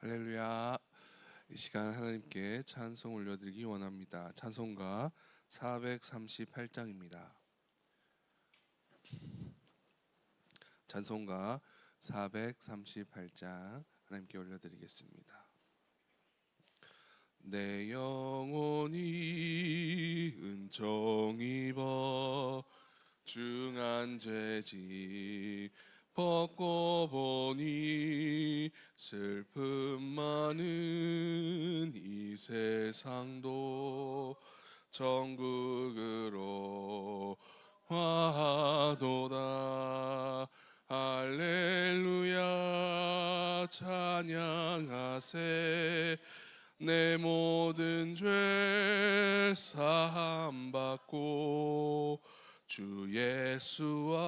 할렐루야. 이 시간 하나님께 찬송 올려드리기 원합니다. 찬송가 438장입니다. 찬송가 438장 하나님께 올려드리겠습니다. 내 영혼이 은총 입어 중한 죄지 벗고 보니 슬픔 많은 이 세상도 천국으로 화도다. 할렐루야 찬양하세. 내 모든 죄 사함 받고 주 예수와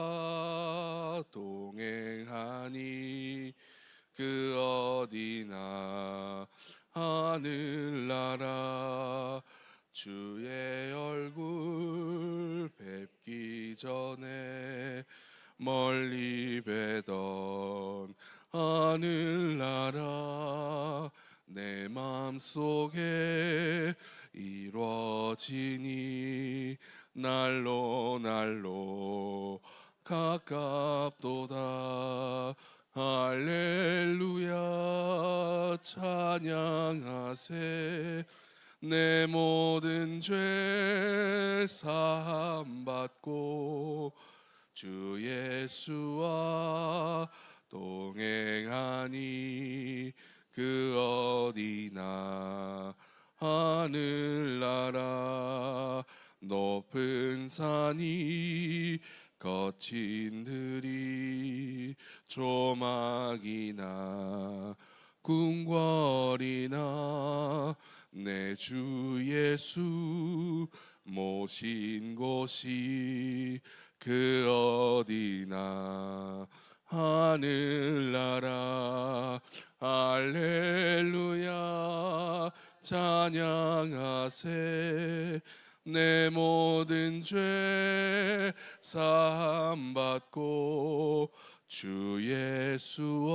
동행하니 그 어디나 하늘나라. 주의 얼굴 뵙기 전에 멀리 뵈던 하늘나라. 내 맘속에 이루어지니 날로 날로 가깝도다. 할렐루야 찬양하세. 내 모든 죄 사함 받고 주 예수와 동행하니 그 어디나 하늘나라 높은 산이 거친 들이 조막이나 궁궐이나 내 주 예수 모신 곳이 그 어디나 하늘나라. 할렐루야. 찬양하세 내 모든 죄 사함 받고 주 예수와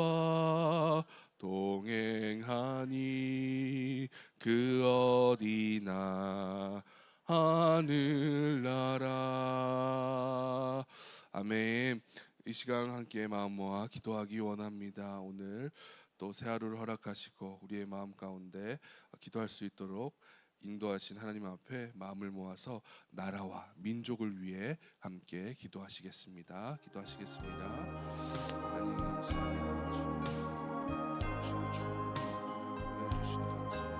동행하니 그 어디나 하늘나라. 아멘. 이 시간 함께 마음 모아 기도하기 원합니다. 오늘 또 새 하루를 허락하시고 우리의 마음 가운데 기도할 수 있도록 인도하신 하나님 앞에 마음을 모아서 나라와 민족을 위해 함께 기도하시겠습니다. 기도하시겠습니다. 하나님 감사합니다. 주님 도우시고 주님 해주신 감사합니다.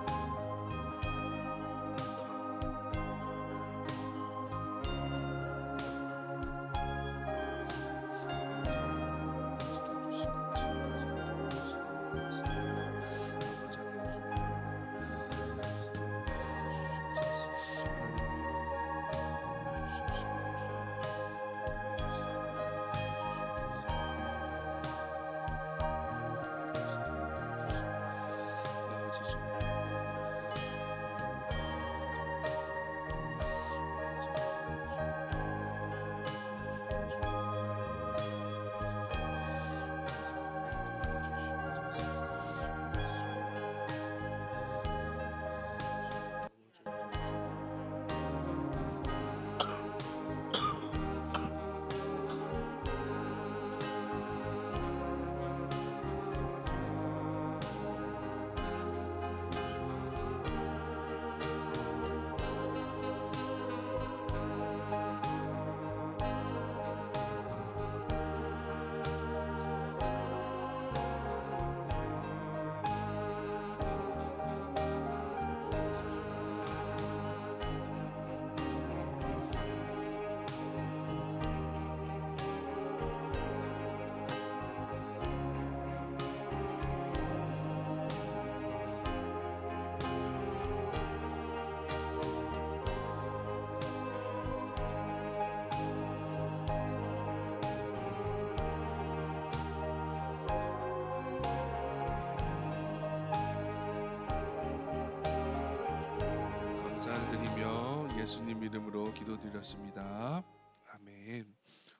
예수님 이름으로 기도드렸습니다. 아멘.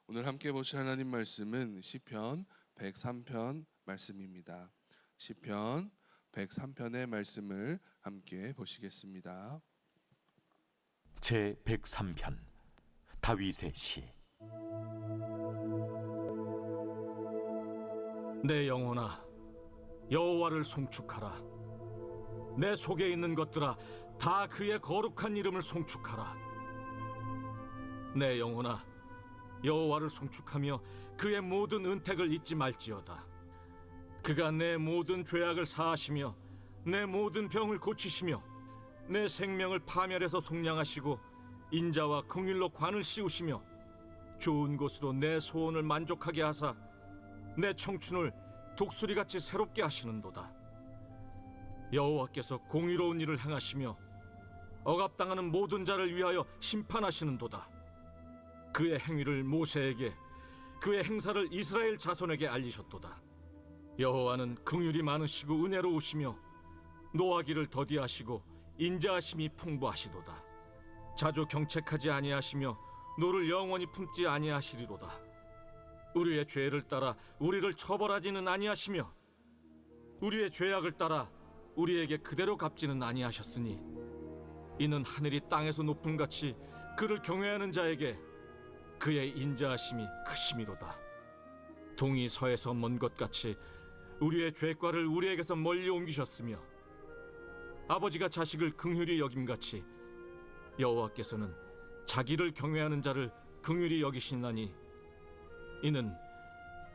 오늘 함께 보실 하나님 말씀은 시편 103편 말씀입니다. 시편 103편의 말씀을 함께 보시겠습니다. 제 103편 다윗의 시 내 영혼아 여호와를 송축하라 내 속에 있는 것들아 다 그의 거룩한 이름을 송축하라 내 영혼아 여호와를 송축하며 그의 모든 은택을 잊지 말지어다 그가 내 모든 죄악을 사하시며 내 모든 병을 고치시며 내 생명을 파멸해서 속량하시고 인자와 긍휼로 관을 씌우시며 좋은 곳으로 내 소원을 만족하게 하사 내 청춘을 독수리같이 새롭게 하시는도다. 여호와께서 공의로운 일을 행하시며 억압당하는 모든 자를 위하여 심판하시는도다. 그의 행위를 모세에게 그의 행사를 이스라엘 자손에게 알리셨도다. 여호와는 긍휼이 많으시고 은혜로우시며 노하기를 더디하시고 인자하심이 풍부하시도다. 자주 경책하지 아니하시며 노를 영원히 품지 아니하시리로다. 우리의 죄를 따라 우리를 처벌하지는 아니하시며 우리의 죄악을 따라 우리에게 그대로 갚지는 아니하셨으니 이는 하늘이 땅에서 높음 같이 그를 경외하는 자에게 그의 인자하심이 크심이로다 동이 서에서 먼 것 같이 우리의 죄과를 우리에게서 멀리 옮기셨으며 아버지가 자식을 긍휼히 여김 같이 여호와께서는 자기를 경외하는 자를 긍휼히 여기시나니 이는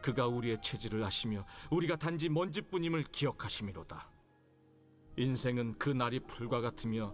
그가 우리의 체질을 아시며 우리가 단지 먼지뿐임을 기억하심이로다. 인생은 그 날이 풀과 같으며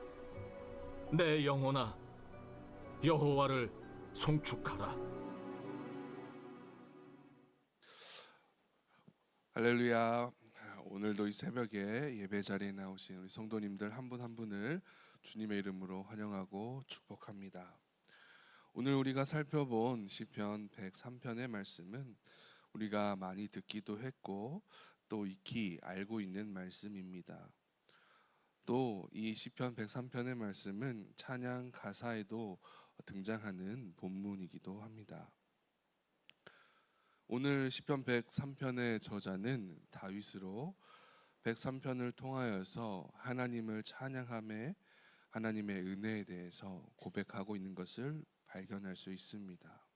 내 영혼아 여호와를 송축하라 할렐루야. 오늘도 이 새벽에 예배 자리에 나오신 우리 성도님들 한분한 분을 주님의 이름으로 환영하고 축복합니다. 오늘 우리가 살펴본 시편 103편의 말씀은 우리가 많이 듣기도 했고 또 익히 알고 있는 말씀입니다. 또 이 시편 103편의 말씀은 찬양 가사에도 등장하는 본문이기도 합니다. 오늘 시편 103편의 저자는 다윗으로 103편을 통하여서 하나님을 찬양함에 하나님의 은혜에 대해서 고백하고 있는 것을 발견할 수 있습니다.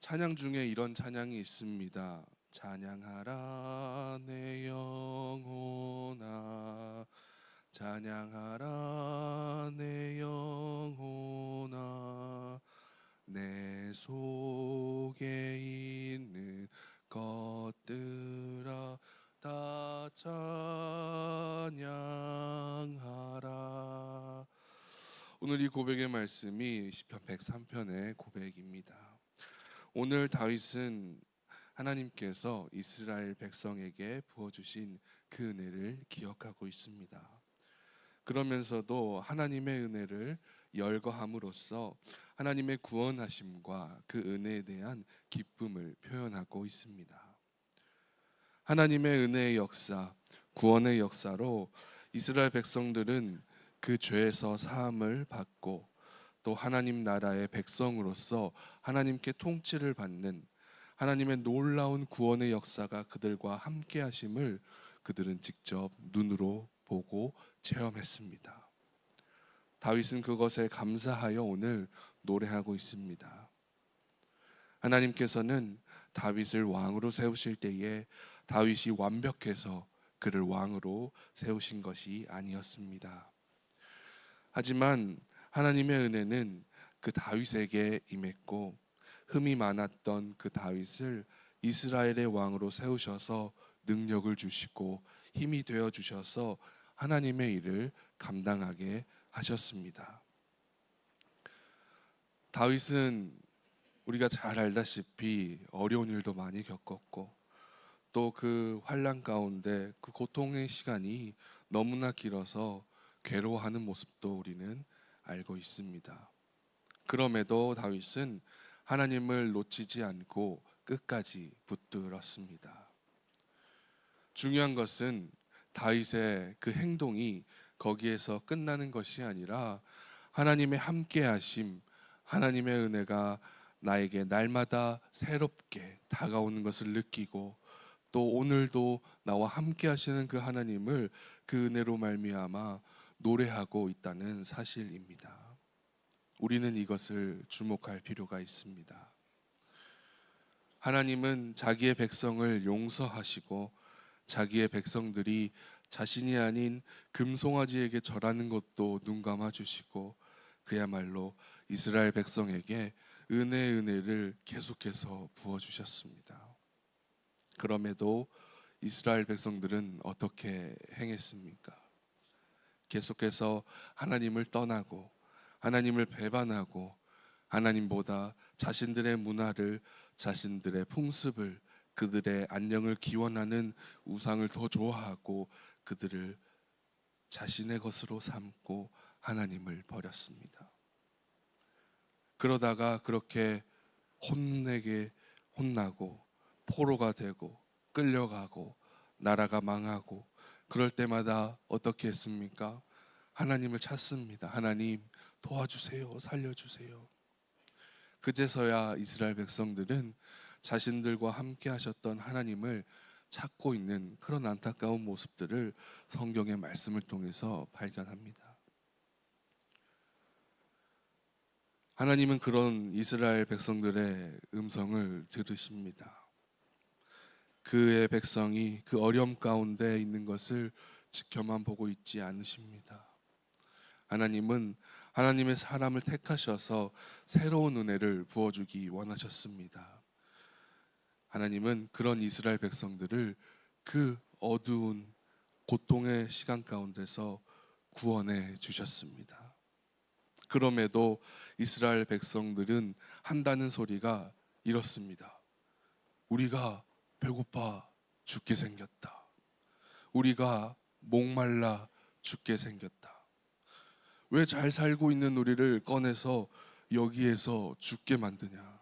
찬양 중에 이런 찬양이 있습니다. 찬양하라 내 영혼아 찬양하라 내 영혼아 내 속에 있는 것들아 다 찬양하라 오늘 이 고백의 말씀이 시편 103편의 고백입니다. 오늘 다윗은 하나님께서 이스라엘 백성에게 부어 주신 그 은혜를 기억하고 있습니다. 그러면서도 하나님의 은혜를 열거함으로써 하나님의 구원하심과 그 은혜에 대한 기쁨을 표현하고 있습니다. 하나님의 은혜의 역사, 구원의 역사로 이스라엘 백성들은 그 죄에서 사함을 받고 또 하나님 나라의 백성으로서 하나님께 통치를 받는 하나님의 놀라운 구원의 역사가 그들과 함께 하심을 그들은 직접 눈으로 보고 체험했습니다. 다윗은 그것에 감사하여 오늘 노래하고 있습니다. 하나님께서는 다윗을 왕으로 세우실 때에 다윗이 완벽해서 그를 왕으로 세우신 것이 아니었습니다. 하지만 하나님의 은혜는 그 다윗에게 임했고 흠이 많았던 그 다윗을 이스라엘의 왕으로 세우셔서 능력을 주시고 힘이 되어 주셔서 하나님의 일을 감당하게 하셨습니다. 다윗은 우리가 잘 알다시피 어려운 일도 많이 겪었고 또 그 환란 가운데 그 고통의 시간이 너무나 길어서 괴로워하는 모습도 우리는 알고 있습니다. 그럼에도 다윗은 하나님을 놓치지 않고 끝까지 붙들었습니다. 중요한 것은 다윗의 그 행동이 거기에서 끝나는 것이 아니라 하나님의 함께 하심, 하나님의 은혜가 나에게 날마다 새롭게 다가오는 것을 느끼고 또 오늘도 나와 함께 하시는 그 하나님을 그 은혜로 말미암아 노래하고 있다는 사실입니다. 우리는 이것을 주목할 필요가 있습니다. 하나님은 자기의 백성을 용서하시고 자기의 백성들이 자신이 아닌 금송아지에게 절하는 것도 눈 감아 주시고 그야말로 이스라엘 백성에게 은혜 은혜를 계속해서 부어 주셨습니다. 그럼에도 이스라엘 백성들은 어떻게 행했습니까? 계속해서 하나님을 떠나고 하나님을 배반하고 하나님보다 자신들의 문화를 자신들의 풍습을 그들의 안녕을 기원하는 우상을 더 좋아하고 그들을 자신의 것으로 삼고 하나님을 버렸습니다. 그러다가 그렇게 혼내게 혼나고 포로가 되고 끌려가고 나라가 망하고 그럴 때마다 어떻게 했습니까? 하나님을 찾습니다. 하나님 도와주세요. 살려주세요. 그제서야 이스라엘 백성들은 자신들과 함께 하셨던 하나님을 찾고 있는 그런 안타까운 모습들을 성경의 말씀을 통해서 발견합니다. 하나님은 그런 이스라엘 백성들의 음성을 들으십니다. 그의 백성이 그 어려움 가운데 있는 것을 지켜만 보고 있지 않으십니다. 하나님은 하나님의 사람을 택하셔서 새로운 은혜를 부어주기 원하셨습니다. 하나님은 그런 이스라엘 백성들을 그 어두운 고통의 시간 가운데서 구원해 주셨습니다. 그럼에도 이스라엘 백성들은 한다는 소리가 이렇습니다. 우리가 배고파 죽게 생겼다. 우리가 목말라 죽게 생겼다. 왜 잘 살고 있는 우리를 꺼내서 여기에서 죽게 만드냐?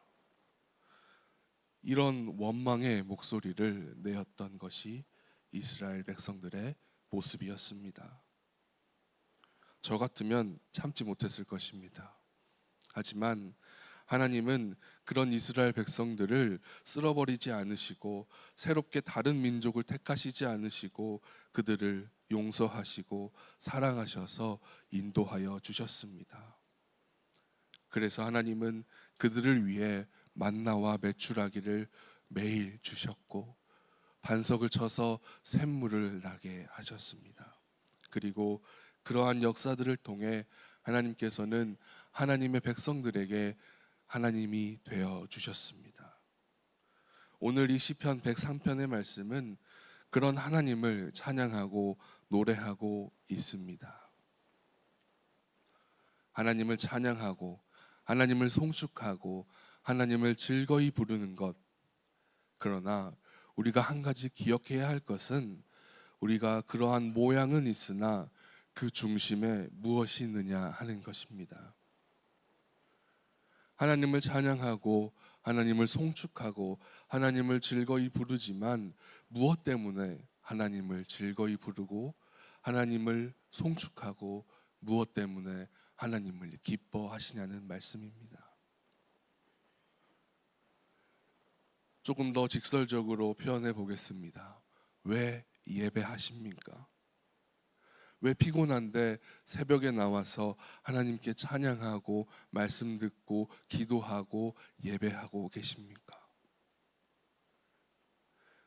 이런 원망의 목소리를 내었던 것이 이스라엘 백성들의 모습이었습니다. 저 같으면 참지 못했을 것입니다. 하지만 하나님은 그런 이스라엘 백성들을 쓸어버리지 않으시고 새롭게 다른 민족을 택하시지 않으시고 그들을 용서하시고 사랑하셔서 인도하여 주셨습니다. 그래서 하나님은 그들을 위해 만나와 메추라기를 매일 주셨고 반석을 쳐서 샘물을 나게 하셨습니다. 그리고 그러한 역사들을 통해 하나님께서는 하나님의 백성들에게 하나님이 되어 주셨습니다. 오늘 이 시편 103편의 말씀은 그런 하나님을 찬양하고 노래하고 있습니다. 하나님을 찬양하고 하나님을 송축하고 하나님을 즐거이 부르는 것. 그러나 우리가 한 가지 기억해야 할 것은 우리가 그러한 모양은 있으나 그 중심에 무엇이 있느냐 하는 것입니다. 하나님을 찬양하고 하나님을 송축하고 하나님을 즐거이 부르지만 무엇 때문에 하나님을 즐거이 부르고 하나님을 송축하고 무엇 때문에 하나님을 기뻐하시냐는 말씀입니다. 조금 더 직설적으로 표현해 보겠습니다. 왜 예배하십니까? 왜 피곤한데 새벽에 나와서 하나님께 찬양하고 말씀 듣고 기도하고 예배하고 계십니까?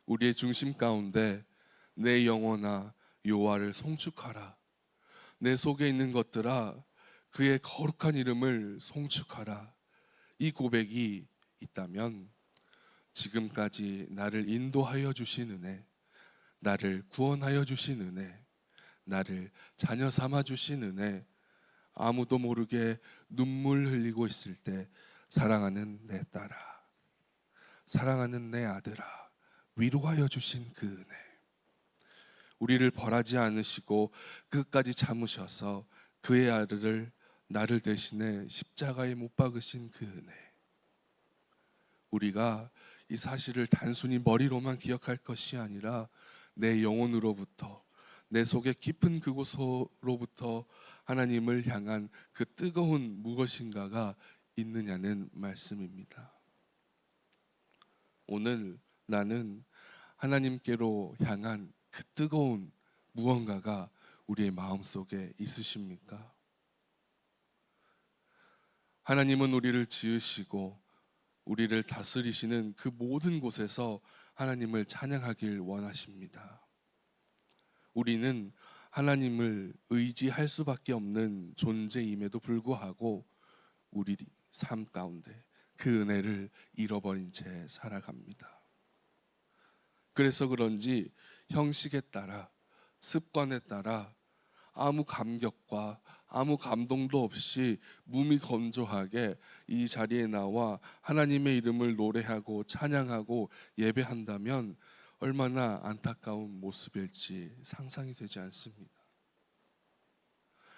우리의 중심 가운데 내 영혼아 여호와를 송축하라. 내 속에 있는 것들아 그의 거룩한 이름을 송축하라. 이 고백이 있다면 지금까지 나를 인도하여 주신 은혜, 나를 구원하여 주신 은혜, 나를 자녀 삼아 주신 은혜, 아무도 모르게 눈물 흘리고 있을 때 사랑하는 내 딸아, 사랑하는 내 아들아, 위로하여 주신 그 은혜. 우리를 벌하지 않으시고 끝까지 참으셔서 그의 아들을 나를 대신해 십자가에 못 박으신 그 은혜. 우리가 이 사실을 단순히 머리로만 기억할 것이 아니라 내 영혼으로부터 내 속의 깊은 그곳으로부터 하나님을 향한 그 뜨거운 무엇인가가 있느냐는 말씀입니다. 오늘 나는 하나님께로 향한 그 뜨거운 무언가가 우리의 마음 속에 있으십니까? 하나님은 우리를 지으시고 우리를 다스리시는 그 모든 곳에서 하나님을 찬양하길 원하십니다. 우리는 하나님을 의지할 수밖에 없는 존재임에도 불구하고 우리 삶 가운데 그 은혜를 잃어버린 채 살아갑니다. 그래서 그런지 형식에 따라 습관에 따라 아무 감격과 아무 감동도 없이 몸이 건조하게 이 자리에 나와 하나님의 이름을 노래하고 찬양하고 예배한다면 얼마나 안타까운 모습일지 상상이 되지 않습니다.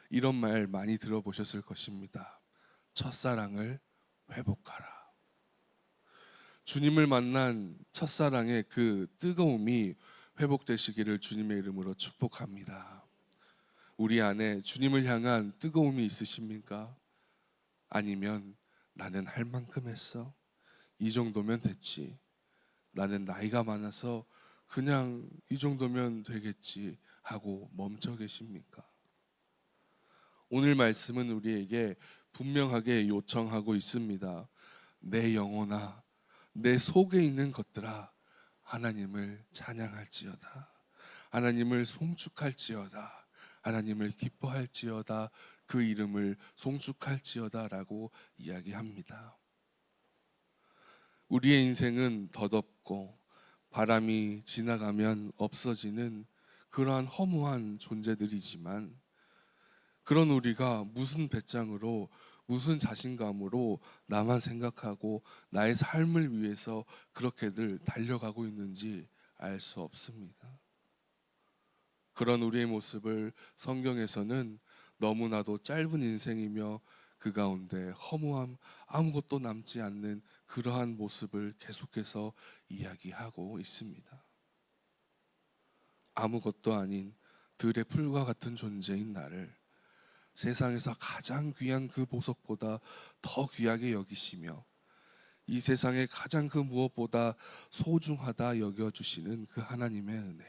이런 말 많이 들어보셨을 것입니다. 첫사랑을 회복하라. 주님을 만난 첫사랑의 그 뜨거움이 회복되시기를 주님의 이름으로 축복합니다. 우리 안에 주님을 향한 뜨거움이 있으십니까? 아니면 나는 할 만큼 했어. 이 정도면 됐지. 나는 나이가 많아서 그냥 이 정도면 되겠지 하고 멈춰 계십니까? 오늘 말씀은 우리에게 분명하게 요청하고 있습니다. 내 영혼아, 내 속에 있는 것들아, 하나님을 찬양할지어다. 하나님을 송축할지어다. 하나님을 기뻐할지어다. 그 이름을 송축할지어다라고 이야기합니다. 우리의 인생은 덧없고 바람이 지나가면 없어지는 그러한 허무한 존재들이지만 그런 우리가 무슨 배짱으로 무슨 자신감으로 나만 생각하고 나의 삶을 위해서 그렇게들 달려가고 있는지 알 수 없습니다. 그런 우리의 모습을 성경에서는 너무나도 짧은 인생이며 그 가운데 허무함 아무것도 남지 않는 그러한 모습을 계속해서 이야기하고 있습니다. 아무것도 아닌 들의 풀과 같은 존재인 나를 세상에서 가장 귀한 그 보석보다 더 귀하게 여기시며 이 세상의 가장 그 무엇보다 소중하다 여겨주시는 그 하나님의 은혜.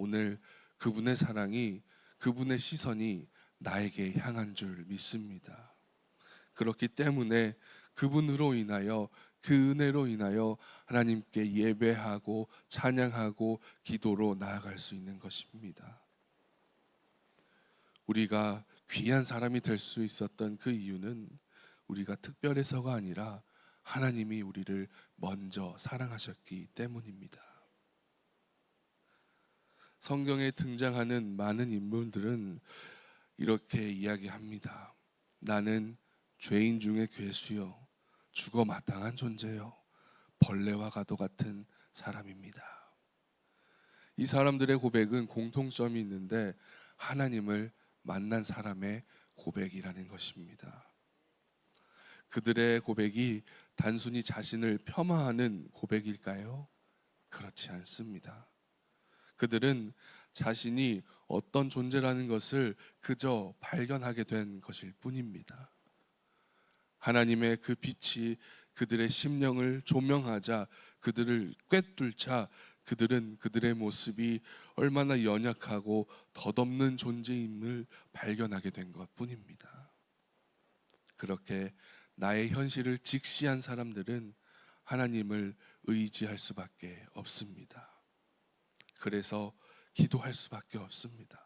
오늘 그분의 사랑이 그분의 시선이 나에게 향한 줄 믿습니다. 그렇기 때문에 그분으로 인하여 그 은혜로 인하여 하나님께 예배하고 찬양하고 기도로 나아갈 수 있는 것입니다. 우리가 귀한 사람이 될 수 있었던 그 이유는 우리가 특별해서가 아니라 하나님이 우리를 먼저 사랑하셨기 때문입니다. 성경에 등장하는 많은 인물들은 이렇게 이야기합니다. 나는 죄인 중에 괴수요, 죽어 마땅한 존재요, 벌레와 가도 같은 사람입니다. 이 사람들의 고백은 공통점이 있는데 하나님을 만난 사람의 고백이라는 것입니다. 그들의 고백이 단순히 자신을 폄하하는 고백일까요? 그렇지 않습니다. 그들은 자신이 어떤 존재라는 것을 그저 발견하게 된 것일 뿐입니다. 하나님의 그 빛이 그들의 심령을 조명하자 그들을 꿰뚫자 그들은 그들의 모습이 얼마나 연약하고 덧없는 존재임을 발견하게 된 것 뿐입니다. 그렇게 나의 현실을 직시한 사람들은 하나님을 의지할 수밖에 없습니다. 그래서 기도할 수밖에 없습니다.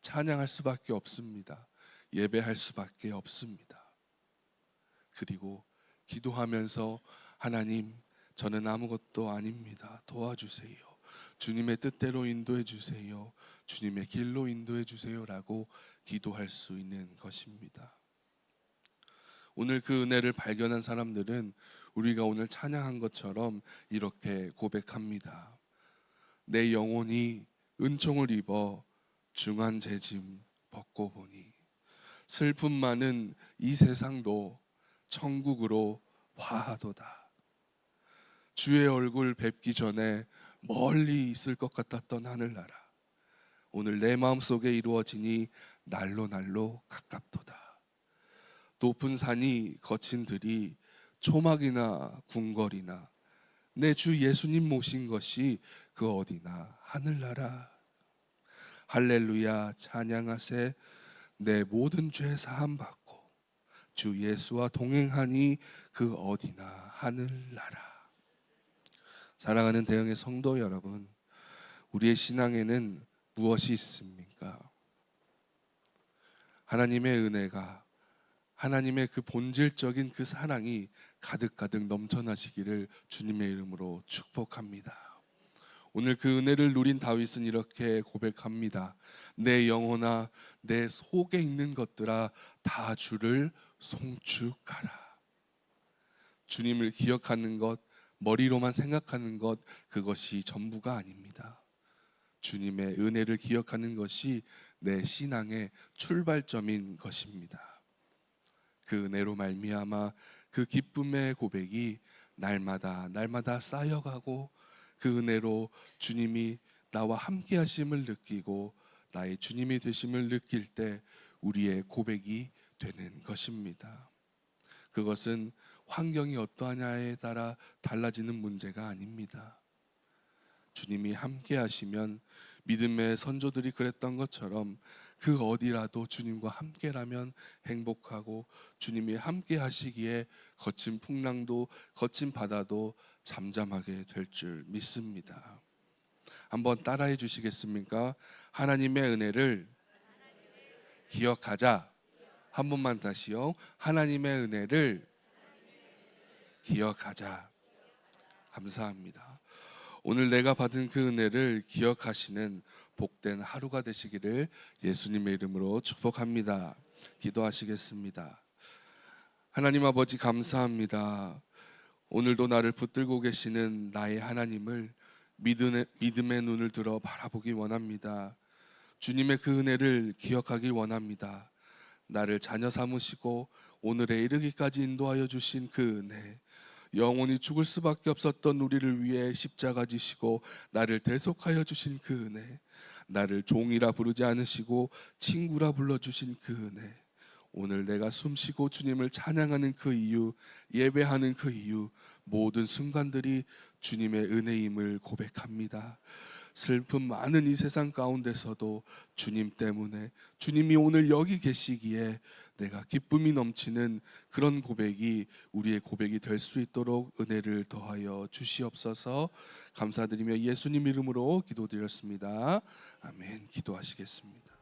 찬양할 수밖에 없습니다. 예배할 수밖에 없습니다. 그리고 기도하면서 하나님 저는 아무것도 아닙니다. 도와주세요. 주님의 뜻대로 인도해 주세요. 주님의 길로 인도해 주세요라고 기도할 수 있는 것입니다. 오늘 그 은혜를 발견한 사람들은 우리가 오늘 찬양한 것처럼 이렇게 고백합니다. 내 영혼이 은총을 입어 중한 재짐 벗고 보니 슬픔 많은 이 세상도 천국으로 화하도다. 주의 얼굴 뵙기 전에 멀리 있을 것 같았던 하늘나라. 오늘 내 마음속에 이루어지니 날로 날로 가깝도다. 높은 산이 거친 들이 초막이나 궁궐이나 내 주 예수님 모신 것이 그 어디나 하늘나라. 할렐루야 찬양하세 내 모든 죄 사함 받고 주 예수와 동행하니 그 어디나 하늘나라. 사랑하는 대형의 성도 여러분, 우리의 신앙에는 무엇이 있습니까? 하나님의 은혜가 하나님의 그 본질적인 그 사랑이 가득가득 넘쳐나시기를 주님의 이름으로 축복합니다. 오늘 그 은혜를 누린 다윗은 이렇게 고백합니다. 내 영혼아, 내 속에 있는 것들아, 다 주를 송축하라. 주님을 기억하는 것, 머리로만 생각하는 것, 그것이 전부가 아닙니다. 주님의 은혜를 기억하는 것이 내 신앙의 출발점인 것입니다. 그 은혜로 말미암아 그 기쁨의 고백이 날마다 날마다 쌓여가고 그 은혜로 주님이 나와 함께 하심을 느끼고 나의 주님이 되심을 느낄 때 우리의 고백이 되는 것입니다. 그것은 환경이 어떠하냐에 따라 달라지는 문제가 아닙니다. 주님이 함께 하시면 믿음의 선조들이 그랬던 것처럼 그 어디라도 주님과 함께라면 행복하고 주님이 함께 하시기에 거친 풍랑도 거친 바다도 잠잠하게 될 줄 믿습니다. 한번 따라해 주시겠습니까? 하나님의 은혜를 기억하자. 한 번만 다시요. 하나님의 은혜를 기억하자. 감사합니다. 오늘 내가 받은 그 은혜를 기억하시는 복된 하루가 되시기를 예수님의 이름으로 축복합니다. 기도하시겠습니다. 하나님 아버지 감사합니다. 오늘도 나를 붙들고 계시는 나의 하나님을 믿음의, 믿음의 눈을 들어 바라보기 원합니다. 주님의 그 은혜를 기억하길 원합니다. 나를 자녀 삼으시고 오늘에 이르기까지 인도하여 주신 그 은혜. 영원히 죽을 수밖에 없었던 우리를 위해 십자가 지시고 나를 대속하여 주신 그 은혜. 나를 종이라 부르지 않으시고 친구라 불러 주신 그 은혜. 오늘 내가 숨쉬고 주님을 찬양하는 그 이유, 예배하는 그 이유, 모든 순간들이 주님의 은혜임을 고백합니다. 슬픔 많은 이 세상 가운데서도 주님 때문에 주님이 오늘 여기 계시기에 내가 기쁨이 넘치는 그런 고백이 우리의 고백이 될 수 있도록 은혜를 더하여 주시옵소서 감사드리며 예수님 이름으로 기도드렸습니다. 아멘. 기도하시겠습니다.